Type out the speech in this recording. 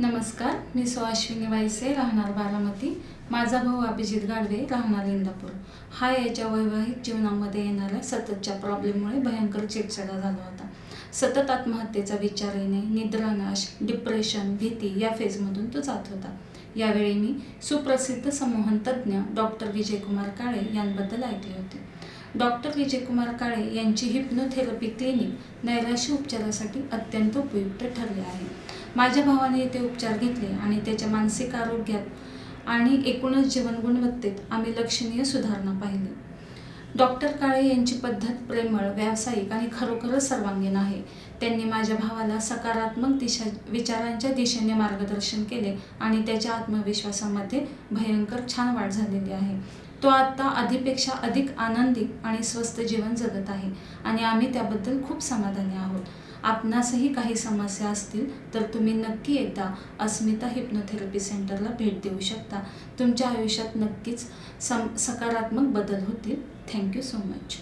नमस्कार मी सो अश्विनी वायसे राहणार बारामती. माझा भाऊ अभिजित गाडवे राहणार इंदापूर. हा याच्या वैवाहिक जीवनामध्ये येणाऱ्या सततच्या प्रॉब्लेममुळे भयंकर चिडचिडा झाला होता. सतत आत्महत्येचा विचार येणे निद्रानाश डिप्रेशन भीती या फेजमधून तो जात होता. यावेळी मी सुप्रसिद्ध संमोहन तज्ज्ञ डॉक्टर विजयकुमार काळे यांबद्दल ऐकले होते. डॉक्टर विजयकुमार काळे यांची हिप्नोथेरपी क्लिनिक नैराश्य उपचारासाठी अत्यंत उपयुक्त ठरले आहे. माझ्या भावाने येथे उपचार घेतले आणि त्याच्या मानसिक आरोग्यात आणि एकूणच जीवन गुणवत्तेत आम्ही लक्षणीय सुधारणा पाहिली. डॉक्टर काळे यांची पद्धत प्रेमळ व्यावसायिक आणि खरोखरच सर्वांगीण आहे. त्यांनी माझ्या भावाला सकारात्मक दिशा विचारांच्या दिशेने मार्गदर्शन केले आणि त्याच्या आत्मविश्वासामध्ये भयंकर छान वाढ झालेली आहे. तो आत्ता आधीपेक्षा अधिक आनंदी आणि स्वस्त जीवन जगत आहे आणि आम्ही त्याबद्दल खूप समाधानी आहोत. आपणासही काही समस्या असतील तर तुम्ही नक्की एकदा अस्मिता हिप्नोथेरपी सेंटरला भेट देऊ शकता. तुमच्या आयुष्यात नक्कीच सम सकारात्मक बदल होतील. Thank you so much.